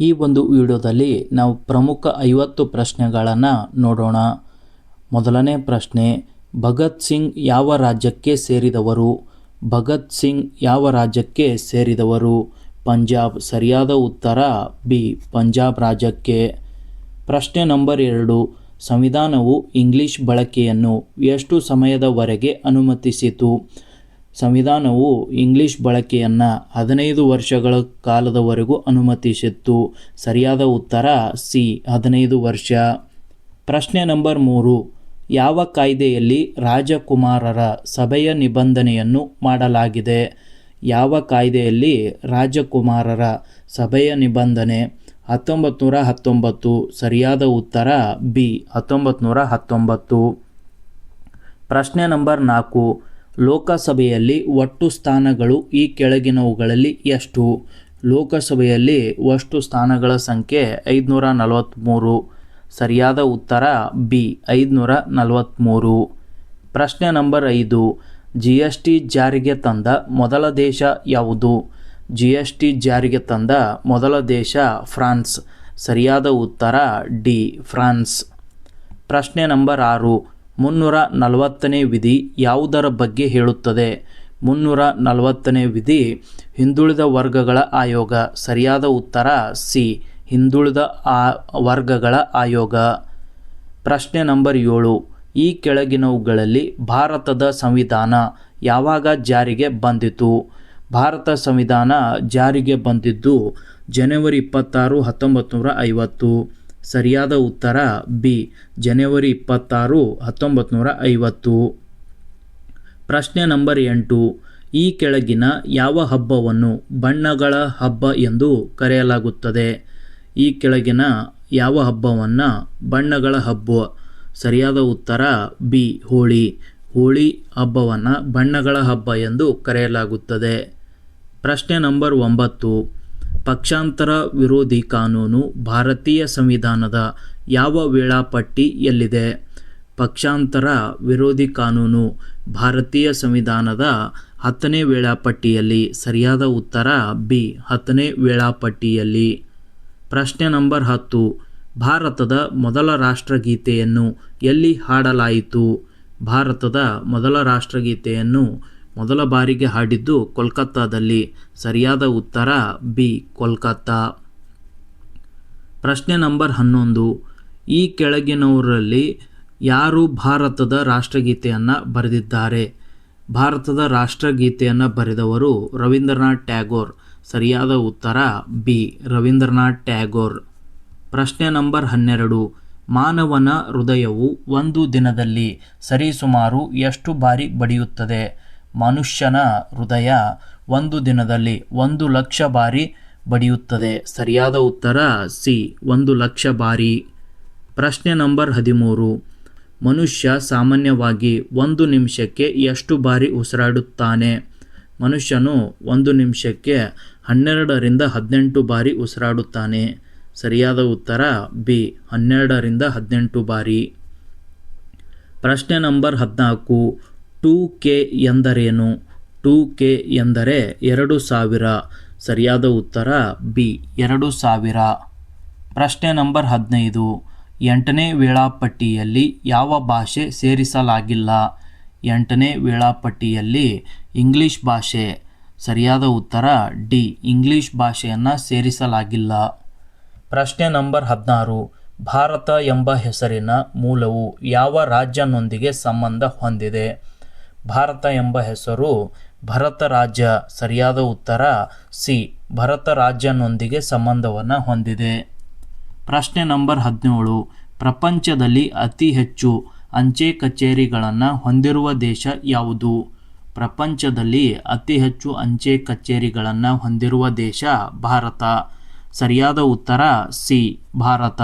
ಈ ಒಂದು ವಿಡಿಯೋದಲ್ಲಿ ನಾವು ಪ್ರಮುಖ ಐವತ್ತು ಪ್ರಶ್ನೆಗಳನ್ನು ನೋಡೋಣ. ಮೊದಲನೇ ಪ್ರಶ್ನೆ, ಭಗತ್ ಸಿಂಗ್ ಯಾವ ರಾಜ್ಯಕ್ಕೆ ಸೇರಿದವರು? ಭಗತ್ ಸಿಂಗ್ ಯಾವ ರಾಜ್ಯಕ್ಕೆ ಸೇರಿದವರು? ಪಂಜಾಬ್ ಸರಿಯಾದ ಉತ್ತರ, ಬಿ, ಪಂಜಾಬ್ ರಾಜ್ಯಕ್ಕೆ. ಪ್ರಶ್ನೆ ನಂಬರ್ ಎರಡು, ಸಂವಿಧಾನವು ಇಂಗ್ಲಿಷ್ ಬಳಕೆಯನ್ನು ಎಷ್ಟು ಸಮಯದವರೆಗೆ ಅನುಮತಿಸಿತು? ಸಂವಿಧಾನವು ಇಂಗ್ಲಿಷ್ ಬಳಕೆಯನ್ನು ಹದಿನೈದು ವರ್ಷಗಳ ಕಾಲದವರೆಗೂ ಅನುಮತಿಸಿತ್ತು. ಸರಿಯಾದ ಉತ್ತರ ಸಿ, ಹದಿನೈದು ವರ್ಷ. ಪ್ರಶ್ನೆ ನಂಬರ್ ಮೂರು. ಯಾವ ಕಾಯ್ದೆಯಲ್ಲಿ ರಾಜಕುಮಾರರ ಸಭೆಯ ನಿಬಂಧನೆಯನ್ನು ಮಾಡಲಾಗಿದೆ? ಯಾವ ಕಾಯ್ದೆಯಲ್ಲಿ ರಾಜಕುಮಾರರ ಸಭೆಯ ನಿಬಂಧನೆ? ಹತ್ತೊಂಬತ್ತು ನೂರ ಹತ್ತೊಂಬತ್ತು. ಸರಿಯಾದ ಉತ್ತರ ಬಿ ಹತ್ತೊಂಬತ್ತು ನೂರ ಹತ್ತೊಂಬತ್ತು. ಪ್ರಶ್ನೆ ನಂಬರ್ ನಾಲ್ಕು. ಲೋಕಸಭೆಯಲ್ಲಿ ಒಟ್ಟು ಸ್ಥಾನಗಳು ಈ ಕೆಳಗಿನವುಗಳಲ್ಲಿ ಎಷ್ಟು? ಲೋಕಸಭೆಯಲ್ಲಿ ಒಟ್ಟು ಸ್ಥಾನಗಳ ಸಂಖ್ಯೆ ಐದುನೂರ ನಲವತ್ತ್ಮೂರು ಸರಿಯಾದ ಉತ್ತರ ಬಿ ಐದುನೂರ ನಲವತ್ತ್ಮೂರು ಪ್ರಶ್ನೆ ನಂಬರ್ ಐದು. ಜಿ ಎಸ್ ಟಿ ಜಾರಿಗೆ ತಂದ ಮೊದಲ ದೇಶ ಯಾವುದು? ಜಿ ಎಸ್ ಟಿ ಜಾರಿಗೆ ತಂದ ಮೊದಲ ದೇಶ ಫ್ರಾನ್ಸ್. ಸರಿಯಾದ ಉತ್ತರ ಡಿ, ಫ್ರಾನ್ಸ್. ಪ್ರಶ್ನೆ ನಂಬರ್ ಆರು. ಮುನ್ನೂರ ನಲವತ್ತನೇ ವಿಧಿ ಯಾವುದರ ಬಗ್ಗೆ ಹೇಳುತ್ತದೆ? ಮುನ್ನೂರ ನಲವತ್ತನೇ ವಿಧಿ, ಹಿಂದುಳಿದ ವರ್ಗಗಳ ಆಯೋಗ. ಸರಿಯಾದ ಉತ್ತರ, ಸಿ. ಹಿಂದುಳಿದ ಆ ವರ್ಗಗಳ ಆಯೋಗ. ಪ್ರಶ್ನೆ ನಂಬರ್ ಏಳು. ಈ ಕೆಳಗಿನವುಗಳಲ್ಲಿ ಭಾರತದ ಸಂವಿಧಾನ ಯಾವಾಗ ಜಾರಿಗೆ ಬಂದಿತು? ಭಾರತ ಸಂವಿಧಾನ ಜಾರಿಗೆ ಬಂದಿದ್ದು ಜನವರಿ ಇಪ್ಪತ್ತಾರು ಹತ್ತೊಂಬತ್ತು ನೂರ ಐವತ್ತು. ಸರಿಯಾದ ಉತ್ತರ ಬಿ. ಜನವರಿ ಇಪ್ಪತ್ತಾರು ಹತ್ತೊಂಬತ್ತು ನೂರ ಐವತ್ತು. ಪ್ರಶ್ನೆ ನಂಬರ್ ಎಂಟು. ಈ ಕೆಳಗಿನ ಯಾವ ಹಬ್ಬವನ್ನು ಬಣ್ಣಗಳ ಹಬ್ಬ ಎಂದು ಕರೆಯಲಾಗುತ್ತದೆ? ಈ ಕೆಳಗಿನ ಯಾವ ಹಬ್ಬವನ್ನು ಬಣ್ಣಗಳ ಹಬ್ಬ? ಸರಿಯಾದ ಉತ್ತರ ಬಿ. ಹೋಳಿ. ಹೋಳಿ ಹಬ್ಬವನ್ನು ಬಣ್ಣಗಳ ಹಬ್ಬ ಎಂದು ಕರೆಯಲಾಗುತ್ತದೆ. ಪ್ರಶ್ನೆ ನಂಬರ್ ಒಂಬತ್ತು. ಪಕ್ಷಾಂತರ ವಿರೋಧಿ ಕಾನೂನು ಭಾರತೀಯ ಸಂವಿಧಾನದ ಯಾವ ವೇಳಾಪಟ್ಟಿಯಲ್ಲಿದೆ ಪಕ್ಷಾಂತರ ವಿರೋಧಿ ಕಾನೂನು ಭಾರತೀಯ ಸಂವಿಧಾನದ ಹತ್ತನೇ ವೇಳಾಪಟ್ಟಿಯಲ್ಲಿ ಸರಿಯಾದ ಉತ್ತರ ಬಿ, ಹತ್ತನೇ ವೇಳಾಪಟ್ಟಿಯಲ್ಲಿ. ಪ್ರಶ್ನೆ ನಂಬರ್ ಹತ್ತು. ಭಾರತದ ಮೊದಲ ರಾಷ್ಟ್ರಗೀತೆಯನ್ನು ಎಲ್ಲಿ ಹಾಡಲಾಯಿತು? ಭಾರತದ ಮೊದಲ ರಾಷ್ಟ್ರಗೀತೆಯನ್ನು ಮೊದಲ ಬಾರಿಗೆ ಹಾಡಿದ್ದು ಕೋಲ್ಕತ್ತಾದಲ್ಲಿ. ಸರಿಯಾದ ಉತ್ತರ, ಬಿ, ಕೋಲ್ಕತ್ತಾ. ಪ್ರಶ್ನೆ ನಂಬರ್ ಹನ್ನೊಂದು. ಈ ಕೆಳಗಿನವರಲ್ಲಿ ಯಾರು ಭಾರತದ ರಾಷ್ಟ್ರಗೀತೆಯನ್ನು ಬರೆದಿದ್ದಾರೆ? ಭಾರತದ ರಾಷ್ಟ್ರಗೀತೆಯನ್ನು ಬರೆದವರು ರವೀಂದ್ರನಾಥ್ ಟ್ಯಾಗೋರ್. ಸರಿಯಾದ ಉತ್ತರ, ಬಿ, ರವೀಂದ್ರನಾಥ್ ಟ್ಯಾಗೋರ್. ಪ್ರಶ್ನೆ ನಂಬರ್ ಹನ್ನೆರಡು. ಮಾನವನ ಹೃದಯವು ಒಂದು ದಿನದಲ್ಲಿ ಸರಿಸುಮಾರು ಎಷ್ಟು ಬಾರಿ ಬಡಿಯುತ್ತದೆ? ಮನುಷ್ಯನ ಹೃದಯ ಒಂದು ದಿನದಲ್ಲಿ ಒಂದು ಲಕ್ಷ ಬಾರಿ ಬಡಿಯುತ್ತದೆ. ಸರಿಯಾದ ಉತ್ತರ ಸಿ, ಒಂದು ಲಕ್ಷ ಬಾರಿ. ಪ್ರಶ್ನೆ ನಂಬರ್ ಹದಿಮೂರು. ಮನುಷ್ಯ ಸಾಮಾನ್ಯವಾಗಿ ಒಂದು ನಿಮಿಷಕ್ಕೆ ಎಷ್ಟು ಬಾರಿ ಉಸಿರಾಡುತ್ತಾನೆ? ಮನುಷ್ಯನು ಒಂದು ನಿಮಿಷಕ್ಕೆ ಹನ್ನೆರಡರಿಂದ ಹದಿನೆಂಟು ಬಾರಿ ಉಸಿರಾಡುತ್ತಾನೆ. ಸರಿಯಾದ ಉತ್ತರ ಬಿ, ಹನ್ನೆರಡರಿಂದ ಹದಿನೆಂಟು ಬಾರಿ. ಪ್ರಶ್ನೆ ನಂಬರ್ ಹದಿನಾಲ್ಕು. ಟೂ ಕೆ ಎಂದರೇನು? ಟೂ ಕೆ ಎಂದರೆ ಎರಡು ಸಾವಿರ. ಸರಿಯಾದ ಉತ್ತರ ಬಿ, ಎರಡು ಸಾವಿರ. ಪ್ರಶ್ನೆ ನಂಬರ್ ಹದಿನೈದು. ಎಂಟನೇ ವೇಳಾಪಟ್ಟಿಯಲ್ಲಿ ಯಾವ ಭಾಷೆ ಸೇರಿಸಲಾಗಿಲ್ಲ? ಎಂಟನೇ ವೇಳಾಪಟ್ಟಿಯಲ್ಲಿ ಇಂಗ್ಲಿಷ್ ಭಾಷೆ. ಸರಿಯಾದ ಉತ್ತರ ಡಿ, ಇಂಗ್ಲಿಷ್ ಭಾಷೆಯನ್ನು ಸೇರಿಸಲಾಗಿಲ್ಲ. ಪ್ರಶ್ನೆ ನಂಬರ್ ಹದಿನಾರು. ಭಾರತ ಎಂಬ ಹೆಸರಿನ ಮೂಲವು ಯಾವ ರಾಜ್ಯನೊಂದಿಗೆ ಸಂಬಂಧ ಹೊಂದಿದೆ? ಭಾರತ ಎಂಬ ಹೆಸರು ಭರತ ರಾಜ್ಯ ಸರಿಯಾದ ಉತ್ತರ ಸಿ, ಭರತ ರಾಜ್ಯನೊಂದಿಗೆ ಸಂಬಂಧವನ್ನು ಹೊಂದಿದೆ. ಪ್ರಶ್ನೆ ನಂಬರ್ ಹದಿನೇಳು, ಪ್ರಪಂಚದಲ್ಲಿ ಅತಿ ಹೆಚ್ಚು ಅಂಚೆ ಕಚೇರಿಗಳನ್ನು ಹೊಂದಿರುವ ದೇಶ ಯಾವುದು? ಪ್ರಪಂಚದಲ್ಲಿ ಅತಿ ಹೆಚ್ಚು ಅಂಚೆ ಕಚೇರಿಗಳನ್ನು ಹೊಂದಿರುವ ದೇಶ ಭಾರತ. ಸರಿಯಾದ ಉತ್ತರ ಸಿ, ಭಾರತ.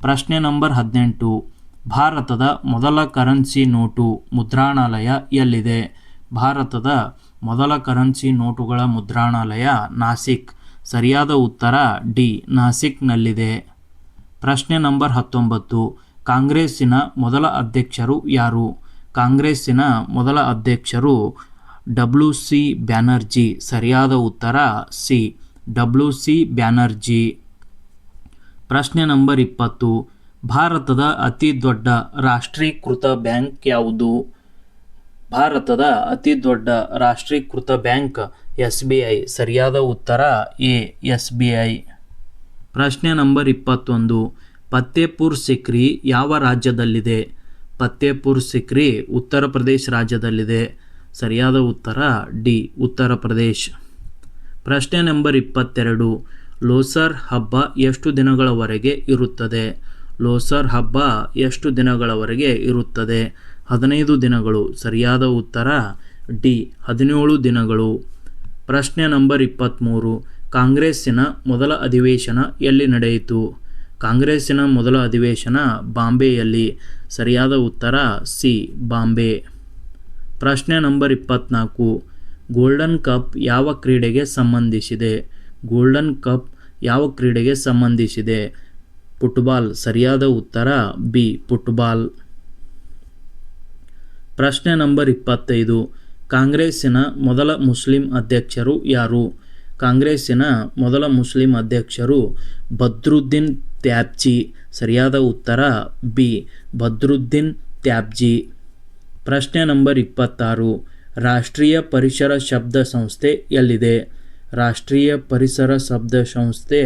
ಪ್ರಶ್ನೆ ನಂಬರ್ ಹದಿನೆಂಟು ಭಾರತದ ಮೊದಲ ಕರೆನ್ಸಿ ನೋಟು ಮುದ್ರಣಾಲಯ ಎಲ್ಲಿದೆ? ಭಾರತದ ಮೊದಲ ಕರೆನ್ಸಿ ನೋಟುಗಳ ಮುದ್ರಣಾಲಯ ನಾಸಿಕ್. ಸರಿಯಾದ ಉತ್ತರ ಡಿ, ನಾಸಿಕ್ನಲ್ಲಿದೆ. ಪ್ರಶ್ನೆ ನಂಬರ್ ಹತ್ತೊಂಬತ್ತು. ಕಾಂಗ್ರೆಸ್ಸಿನ ಮೊದಲ ಅಧ್ಯಕ್ಷರು ಯಾರು? ಕಾಂಗ್ರೆಸ್ಸಿನ ಮೊದಲ ಅಧ್ಯಕ್ಷರು ಡಬ್ಲ್ಯೂ ಸಿ ಬ್ಯಾನರ್ಜಿ. ಸರಿಯಾದ ಉತ್ತರ ಸಿ, ಡಬ್ಲ್ಯೂ ಸಿ ಬ್ಯಾನರ್ಜಿ. ಪ್ರಶ್ನೆ ನಂಬರ್ ಇಪ್ಪತ್ತು. ಭಾರತದ ಅತಿ ದೊಡ್ಡ ರಾಷ್ಟ್ರೀಕೃತ ಬ್ಯಾಂಕ್ ಯಾವುದು? ಭಾರತದ ಅತಿ ದೊಡ್ಡ ರಾಷ್ಟ್ರೀಕೃತ ಬ್ಯಾಂಕ್ ಎಸ್ ಬಿ ಐ. ಸರಿಯಾದ ಉತ್ತರ ಎ, ಎಸ್ ಬಿ ಐ. ಪ್ರಶ್ನೆ ನಂಬರ್ ಇಪ್ಪತ್ತೊಂದು. ಪತ್ತೇಪುರ್ ಸಿಕ್ರಿ ಯಾವ ರಾಜ್ಯದಲ್ಲಿದೆ? ಪತ್ತೇಪುರ್ ಸಿಕ್ರಿ ಉತ್ತರ ಪ್ರದೇಶ ರಾಜ್ಯದಲ್ಲಿದೆ. ಸರಿಯಾದ ಉತ್ತರ ಡಿ, ಉತ್ತರ ಪ್ರದೇಶ್. ಪ್ರಶ್ನೆ ನಂಬರ್ ಇಪ್ಪತ್ತೆರಡು. ಲೋಸರ್ ಹಬ್ಬ ಎಷ್ಟು ದಿನಗಳವರೆಗೆ ಇರುತ್ತದೆ? ಲೋಸರ್ ಹಬ್ಬ ಎಷ್ಟು ದಿನಗಳವರೆಗೆ ಇರುತ್ತದೆ? ಹದಿನೈದು ದಿನಗಳು. ಸರಿಯಾದ ಉತ್ತರ? ಡಿ. ಹದಿನೇಳು ದಿನಗಳು. ಪ್ರಶ್ನೆ ನಂಬರ್ ಇಪ್ಪತ್ತ್ಮೂರು ಕಾಂಗ್ರೆಸ್ಸಿನ ಮೊದಲ ಅಧಿವೇಶನ ಎಲ್ಲಿ ನಡೆಯಿತು? ಕಾಂಗ್ರೆಸ್ಸಿನ ಮೊದಲ ಅಧಿವೇಶನ ಬಾಂಬೆಯಲ್ಲಿ. ಸರಿಯಾದ ಉತ್ತರ? ಸಿ. ಬಾಂಬೆ. ಪ್ರಶ್ನೆ ನಂಬರ್ ಇಪ್ಪತ್ನಾಲ್ಕು. ಗೋಲ್ಡನ್ ಕಪ್ ಯಾವ ಕ್ರೀಡೆಗೆ ಸಂಬಂಧಿಸಿದೆ? ಗೋಲ್ಡನ್ ಕಪ್ ಯಾವ ಕ್ರೀಡೆಗೆ ಸಂಬಂಧಿಸಿದೆ? ಫುಟ್ಬಾಲ್ ಸರಿಯಾದ ಉತ್ತರ? ಬಿ. ಫುಟ್ಬಾಲ್ ಪ್ರಶ್ನೆ ನಂಬರ್ ಇಪ್ಪತ್ತೈದು. ಕಾಂಗ್ರೆಸ್ಸಿನ ಮೊದಲ ಮುಸ್ಲಿಂ ಅಧ್ಯಕ್ಷರು ಯಾರು? ಕಾಂಗ್ರೆಸ್ಸಿನ ಮೊದಲ ಮುಸ್ಲಿಂ ಅಧ್ಯಕ್ಷರು ಬದ್ರುದ್ದೀನ್ ತ್ಯಾಬ್ಜಿ ಸರಿಯಾದ ಉತ್ತರ? ಬಿ. ಬದ್ರುದ್ದೀನ್ ತ್ಯಾಬ್ಜಿ ಪ್ರಶ್ನೆ ನಂಬರ್ ಇಪ್ಪತ್ತಾರು. ರಾಷ್ಟ್ರೀಯ ಪರಿಸರ ಶಬ್ದ ಸಂಸ್ಥೆ ಎಲ್ಲಿದೆ? ರಾಷ್ಟ್ರೀಯ ಪರಿಸರ ಶಬ್ದ ಸಂಸ್ಥೆ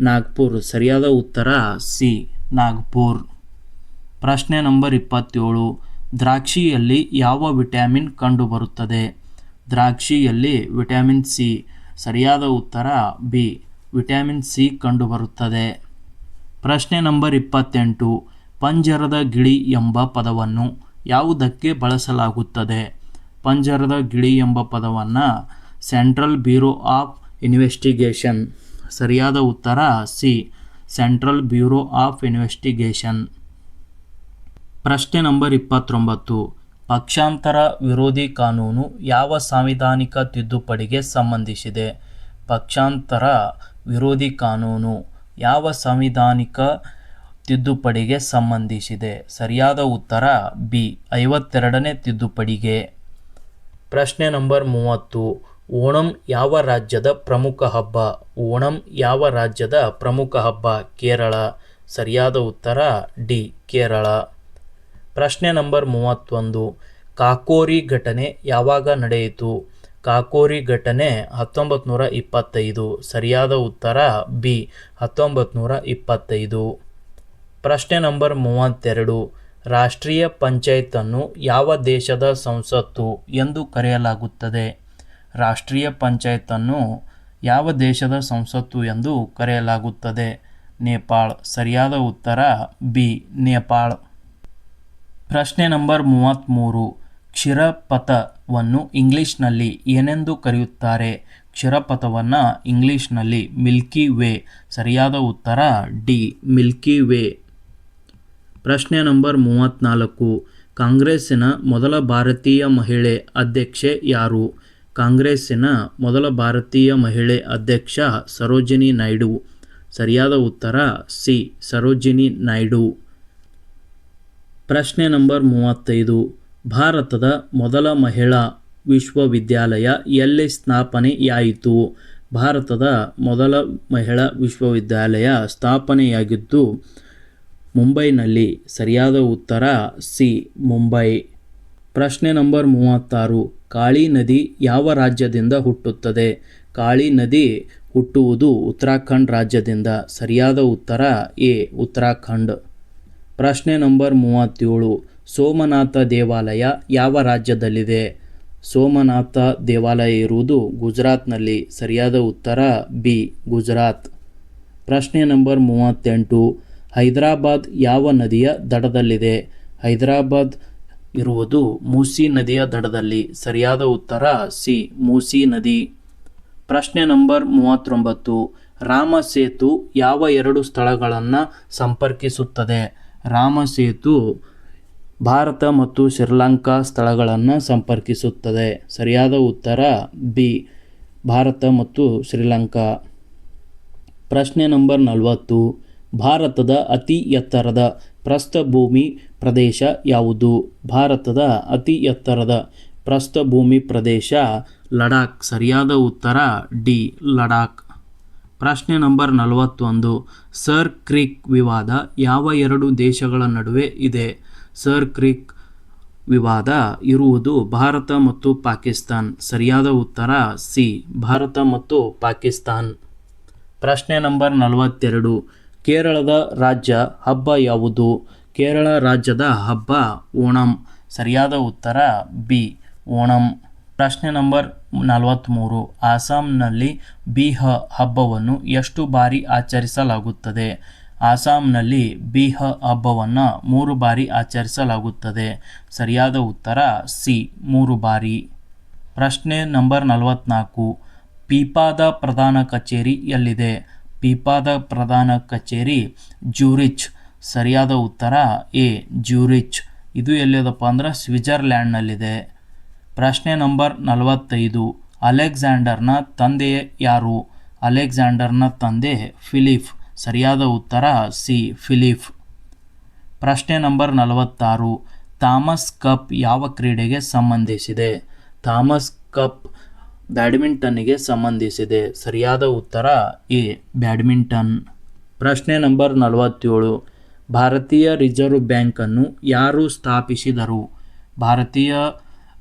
ನಾಗ್ಪುರ್. ಸರಿಯಾದ ಉತ್ತರ ಸಿ, ನಾಗ್ಪುರ್. ಪ್ರಶ್ನೆ ನಂಬರ್ ಇಪ್ಪತ್ತೇಳು. ದ್ರಾಕ್ಷಿಯಲ್ಲಿ ಯಾವ ವಿಟಮಿನ್ ಕಂಡುಬರುತ್ತದೆ? ದ್ರಾಕ್ಷಿಯಲ್ಲಿ ವಿಟಮಿನ್ ಸಿ. ಸರಿಯಾದ ಉತ್ತರ ಬಿ, ವಿಟಮಿನ್ ಸಿ ಕಂಡುಬರುತ್ತದೆ. ಪ್ರಶ್ನೆ ನಂಬರ್ ಇಪ್ಪತ್ತೆಂಟು. ಪಂಜರದ ಗಿಳಿ ಎಂಬ ಪದವನ್ನು ಯಾವುದಕ್ಕೆ ಬಳಸಲಾಗುತ್ತದೆ? ಪಂಜರದ ಗಿಳಿ ಎಂಬ ಪದವನ್ನು ಸೆಂಟ್ರಲ್ ಬ್ಯೂರೋ ಆಫ್ ಇನ್ವೆಸ್ಟಿಗೇಷನ್ ಸರಿಯಾದ ಉತ್ತರ C. Central bureau of investigation. ಪ್ರಶ್ನೆ ನಂಬರ್ ಇಪ್ಪತ್ತೊಂಬತ್ತು. ಪಕ್ಷಾಂತರ ವಿರೋಧಿ ಕಾನೂನು ಯಾವ ಸಾಂವಿಧಾನಿಕ ತಿದ್ದುಪಡಿಗೆ ಸಂಬಂಧಿಸಿದೆ? ಪಕ್ಷಾಂತರ ವಿರೋಧಿ ಕಾನೂನು ಯಾವ ಸಾಂವಿಧಾನಿಕ ತಿದ್ದುಪಡಿಗೆ ಸಂಬಂಧಿಸಿದೆ? ಸರಿಯಾದ ಉತ್ತರ ಬಿ. ಐವತ್ತೆರಡನೇ ತಿದ್ದುಪಡಿಗೆ. ಪ್ರಶ್ನೆ ನಂಬರ್ ಮೂವತ್ತು. ಓಣಂ ಯಾವ ರಾಜ್ಯದ ಪ್ರಮುಖ ಹಬ್ಬ? ಓಣಂ ಯಾವ ರಾಜ್ಯದ ಪ್ರಮುಖ ಹಬ್ಬ? ಕೇರಳ. ಸರಿಯಾದ ಉತ್ತರ, ಡಿ, ಕೇರಳ. ಪ್ರಶ್ನೆ ನಂಬರ್ ಮೂವತ್ತೊಂದು. ಕಾಕೋರಿ ಘಟನೆ ಯಾವಾಗ ನಡೆಯಿತು? ಕಾಕೋರಿ ಘಟನೆ ಹತ್ತೊಂಬತ್ತು ನೂರ ಇಪ್ಪತ್ತೈದು. ಸರಿಯಾದ ಉತ್ತರ, ಬಿ ಹತ್ತೊಂಬತ್ತು ನೂರ ಇಪ್ಪತ್ತೈದು. ಪ್ರಶ್ನೆ ನಂಬರ್ ಮೂವತ್ತೆರಡು. ರಾಷ್ಟ್ರೀಯ ಪಂಚಾಯತನ್ನು ಯಾವ ದೇಶದ ಸಂಸತ್ತು ಎಂದು ಕರೆಯಲಾಗುತ್ತದೆ? ರಾಷ್ಟ್ರೀಯ ಪಂಚಾಯತನ್ನು ಯಾವ ದೇಶದ ಸಂಸತ್ತು ಎಂದು ಕರೆಯಲಾಗುತ್ತದೆ? ನೇಪಾಳ್. ಸರಿಯಾದ ಉತ್ತರ, ಬಿ, ನೇಪಾಳ್. ಪ್ರಶ್ನೆ ನಂಬರ್ ಮೂವತ್ತ್ಮೂರು ಕ್ಷಿರಪಥವನ್ನು ಇಂಗ್ಲಿಷ್ನಲ್ಲಿ ಏನೆಂದು ಕರೆಯುತ್ತಾರೆ? ಕ್ಷಿರಪಥವನ್ನು ಇಂಗ್ಲಿಷ್ನಲ್ಲಿ ಮಿಲ್ಕಿ ವೇ. ಸರಿಯಾದ ಉತ್ತರ, ಡಿ, ಮಿಲ್ಕಿ ವೇ. ಪ್ರಶ್ನೆ ನಂಬರ್ ಮೂವತ್ತ್ನಾಲ್ಕು ಕಾಂಗ್ರೆಸ್ಸಿನ ಮೊದಲ ಭಾರತೀಯ ಮಹಿಳೆ ಅಧ್ಯಕ್ಷೆ ಯಾರು? ಕಾಂಗ್ರೆಸ್ಸಿನ ಮೊದಲ ಭಾರತೀಯ ಮಹಿಳೆ ಅಧ್ಯಕ್ಷ ಸರೋಜಿನಿ ನಾಯ್ಡು. ಸರಿಯಾದ ಉತ್ತರ ಸಿ. ಸರೋಜಿನಿ ನಾಯ್ಡು. ಪ್ರಶ್ನೆ ನಂಬರ್ ಮೂವತ್ತೈದು. ಭಾರತದ ಮೊದಲ ಮಹಿಳಾ ವಿಶ್ವವಿದ್ಯಾಲಯ ಎಲ್ಲಿ ಸ್ಥಾಪನೆಯಾಯಿತು? ಭಾರತದ ಮೊದಲ ಮಹಿಳಾ ವಿಶ್ವವಿದ್ಯಾಲಯ ಸ್ಥಾಪನೆಯಾಗಿದ್ದು ಮುಂಬೈನಲ್ಲಿ. ಸರಿಯಾದ ಉತ್ತರ ಸಿ. ಮುಂಬೈ. ಪ್ರಶ್ನೆ ನಂಬರ್ ಮೂವತ್ತಾರು. ಕಾಳಿ ನದಿ ಯಾವ ರಾಜ್ಯದಿಂದ ಹುಟ್ಟುತ್ತದೆ? ಕಾಳಿ ನದಿ ಹುಟ್ಟುವುದು ಉತ್ತರಾಖಂಡ್ ರಾಜ್ಯದಿಂದ. ಸರಿಯಾದ ಉತ್ತರ ಎ, ಉತ್ತರಾಖಂಡ್. ಪ್ರಶ್ನೆ ನಂಬರ್ ಮೂವತ್ತೇಳು. ಸೋಮನಾಥ ದೇವಾಲಯ ಯಾವ ರಾಜ್ಯದಲ್ಲಿದೆ? ಸೋಮನಾಥ ದೇವಾಲಯ ಇರುವುದು ಗುಜರಾತ್ನಲ್ಲಿ. ಸರಿಯಾದ ಉತ್ತರ ಬಿ, ಗುಜರಾತ್. ಪ್ರಶ್ನೆ ನಂಬರ್ ಮೂವತ್ತೆಂಟು. ಹೈದರಾಬಾದ್ ಯಾವ ನದಿಯ ದಡದಲ್ಲಿದೆ? ಹೈದರಾಬಾದ್ ಇರುವುದು ಮೂಸಿ ನದಿಯ ದಡದಲ್ಲಿ. ಸರಿಯಾದ ಉತ್ತರ ಸಿ, ಮೂಸಿ ನದಿ. ಪ್ರಶ್ನೆ ನಂಬರ್ ಮೂವತ್ತೊಂಬತ್ತು. ರಾಮ ಸೇತು ಯಾವ ಎರಡು ಸ್ಥಳಗಳನ್ನು ಸಂಪರ್ಕಿಸುತ್ತದೆ? ರಾಮ ಸೇತು ಭಾರತ ಮತ್ತು ಶ್ರೀಲಂಕಾ ಸ್ಥಳಗಳನ್ನು ಸಂಪರ್ಕಿಸುತ್ತದೆ. ಸರಿಯಾದ ಉತ್ತರ ಬಿ, ಭಾರತ ಮತ್ತು ಶ್ರೀಲಂಕಾ. ಪ್ರಶ್ನೆ ನಂಬರ್ ನಲವತ್ತು. ಭಾರತದ ಅತಿ ಎತ್ತರದ ಪ್ರಸ್ಥಭೂಮಿ ಪ್ರದೇಶ ಯಾವುದು? ಭಾರತದ ಅತಿ ಎತ್ತರದ ಪ್ರಸ್ಥಭೂಮಿ ಪ್ರದೇಶ. ಲಡಾಖ್. ಸರಿಯಾದ ಉತ್ತರ? ಡಿ. ಲಡಾಖ್. ಪ್ರಶ್ನೆ ನಂಬರ್ ನಲವತ್ತೊಂದು. ಸರ್ ಕ್ರಿಕ್ ವಿವಾದ ಯಾವ ಎರಡು ದೇಶಗಳ ನಡುವೆ ಇದೆ? ಸರ್ ಕ್ರಿಕ್ ವಿವಾದ ಇರುವುದು ಭಾರತ ಮತ್ತು ಪಾಕಿಸ್ತಾನ್. ಸರಿಯಾದ ಉತ್ತರ? ಸಿ. ಭಾರತ ಮತ್ತು ಪಾಕಿಸ್ತಾನ್. ಪ್ರಶ್ನೆ ನಂಬರ್ ನಲವತ್ತೆರಡು. ಕೇರಳದ ರಾಜ್ಯ ಹಬ್ಬ ಯಾವುದು? ಕೇರಳ ರಾಜ್ಯದ ಹಬ್ಬ ಓಣಂ. ಸರಿಯಾದ ಉತ್ತರ ಬಿ, ಓಣಂ. ಪ್ರಶ್ನೆ ನಂಬರ್ ನಲವತ್ತ್ಮೂರು ಆಸಾಂನಲ್ಲಿ ಬಿಹ ಹಬ್ಬವನ್ನು ಎಷ್ಟು ಬಾರಿ ಆಚರಿಸಲಾಗುತ್ತದೆ? ಆಸಾಂನಲ್ಲಿ ಬಿಹ ಹಬ್ಬವನ್ನು ಮೂರು ಬಾರಿ ಆಚರಿಸಲಾಗುತ್ತದೆ. ಸರಿಯಾದ ಉತ್ತರ ಸಿ, ಮೂರು ಬಾರಿ. ಪ್ರಶ್ನೆ ನಂಬರ್ ನಲವತ್ನಾಲ್ಕು. ಪೀಪಾದ ಪ್ರಧಾನ ಕಚೇರಿ ಎಲ್ಲಿದೆ? ಪೀಪಾದ ಪ್ರಧಾನ ಕಚೇರಿ ಜ್ಯೂರಿಚ್ ಸರಿಯಾದ ಉತ್ತರ, ಎ ಜ್ಯೂರಿಚ್ ಇದು ಎಲ್ಲಿದಪ್ಪ ಅಂದ್ರೆ ಸ್ವಿಟ್ಜರ್ಲ್ಯಾಂಡ್ನಲ್ಲಿದೆ. ಪ್ರಶ್ನೆ ನಂಬರ್ ನಲವತ್ತೈದು. ಅಲೆಕ್ಸಾಂಡರ್ನ ತಂದೆ ಯಾರು? ಅಲೆಕ್ಸಾಂಡರ್ನ ತಂದೆ ಫಿಲಿಪ್. ಸರಿಯಾದ ಉತ್ತರ, ಸಿ, ಫಿಲಿಪ್. ಪ್ರಶ್ನೆ ನಂಬರ್ ನಲವತ್ತಾರು. ಥಾಮಸ್ ಕಪ್ ಯಾವ ಕ್ರೀಡೆಗೆ ಸಂಬಂಧಿಸಿದೆ? ಥಾಮಸ್ ಕಪ್ ಬ್ಯಾಡ್ಮಿಂಟನ್ನಿಗೆ ಸಂಬಂಧಿಸಿದೆ. ಸರಿಯಾದ ಉತ್ತರ ಎ. ಬ್ಯಾಡ್ಮಿಂಟನ್. ಪ್ರಶ್ನೆ ನಂಬರ್ ನಲವತ್ತೇಳು. ಭಾರತೀಯ ರಿಸರ್ವ್ ಬ್ಯಾಂಕನ್ನು ಯಾರು ಸ್ಥಾಪಿಸಿದರು? ಭಾರತೀಯ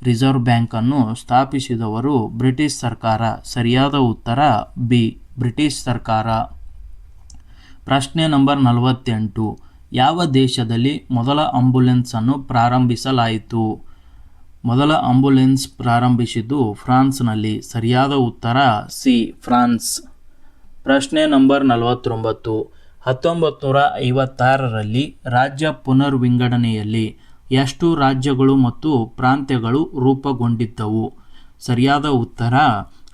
ರಿಸರ್ವ್ ಬ್ಯಾಂಕನ್ನು ಸ್ಥಾಪಿಸಿದವರು ಬ್ರಿಟಿಷ್ ಸರ್ಕಾರ. ಸರಿಯಾದ ಉತ್ತರ ಬಿ. ಬ್ರಿಟಿಷ್ ಸರ್ಕಾರ. ಪ್ರಶ್ನೆ ನಂಬರ್ ನಲವತ್ತೆಂಟು. ಯಾವ ದೇಶದಲ್ಲಿ ಮೊದಲ ಆಂಬ್ಯುಲೆನ್ಸನ್ನು ಪ್ರಾರಂಭಿಸಲಾಯಿತು? ಮೊದಲ ಆಂಬ್ಯುಲೆನ್ಸ್ ಪ್ರಾರಂಭಿಸಿದ್ದು ಫ್ರಾನ್ಸ್ನಲ್ಲಿ. ಸರಿಯಾದ ಉತ್ತರ ಸಿ, ಫ್ರಾನ್ಸ್. ಪ್ರಶ್ನೆ ನಂಬರ್ ನಲವತ್ತೊಂಬತ್ತು. ಹತ್ತೊಂಬತ್ತು ನೂರ ಐವತ್ತಾರರಲ್ಲಿ ರಾಜ್ಯ ಪುನರ್ವಿಂಗಡಣೆಯಲ್ಲಿ ಎಷ್ಟು ರಾಜ್ಯಗಳು ಮತ್ತು ಪ್ರಾಂತ್ಯಗಳು ರೂಪುಗೊಂಡಿದ್ದವು. ಸರಿಯಾದ ಉತ್ತರ,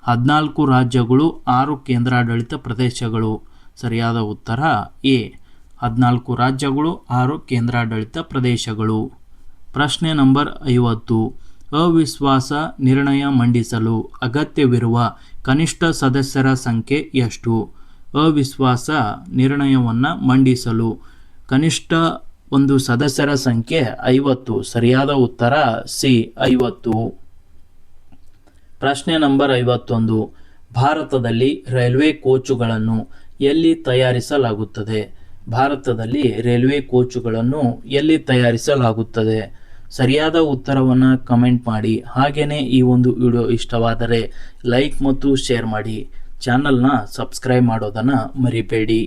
ಹದಿನಾಲ್ಕು ರಾಜ್ಯಗಳು, ಆರು ಕೇಂದ್ರಾಡಳಿತ ಪ್ರದೇಶಗಳು. ಸರಿಯಾದ ಉತ್ತರ, ಎ, ಹದಿನಾಲ್ಕು ರಾಜ್ಯಗಳು, ಆರು ಕೇಂದ್ರಾಡಳಿತ ಪ್ರದೇಶಗಳು. ಪ್ರಶ್ನೆ ನಂಬರ್ ಐವತ್ತು. ಅವಿಶ್ವಾಸ ನಿರ್ಣಯ ಮಂಡಿಸಲು ಅಗತ್ಯವಿರುವ ಕನಿಷ್ಠ ಸದಸ್ಯರ ಸಂಖ್ಯೆ ಎಷ್ಟು? ಅವಿಶ್ವಾಸ ನಿರ್ಣಯವನ್ನು ಮಂಡಿಸಲು ಕನಿಷ್ಠ ಒಂದು ಸದಸ್ಯರ ಸಂಖ್ಯೆ ಐವತ್ತು. ಸರಿಯಾದ ಉತ್ತರ ಸಿ, ಐವತ್ತು. ಪ್ರಶ್ನೆ ನಂಬರ್ ಐವತ್ತೊಂದು. ಭಾರತದಲ್ಲಿ ರೈಲ್ವೆ ಕೋಚುಗಳನ್ನು ಎಲ್ಲಿ ತಯಾರಿಸಲಾಗುತ್ತದೆ? ಭಾರತದಲ್ಲಿ ರೈಲ್ವೆ ಕೋಚುಗಳನ್ನು ಎಲ್ಲಿ ತಯಾರಿಸಲಾಗುತ್ತದೆ? ಸರಿಯಾದ ಉತ್ತರವನ್ನು ಕಮೆಂಟ್ ಮಾಡಿ. ಹಾಗೆಯೇ ಈ ಒಂದು ವಿಡಿಯೋ ಇಷ್ಟವಾದರೆ ಲೈಕ್ ಮತ್ತು ಶೇರ್ ಮಾಡಿ. ಚಾನಲ್ನ ಸಬ್ಸ್ಕ್ರೈಬ್ ಮಾಡೋದನ್ನು ಮರಿಬೇಡಿ.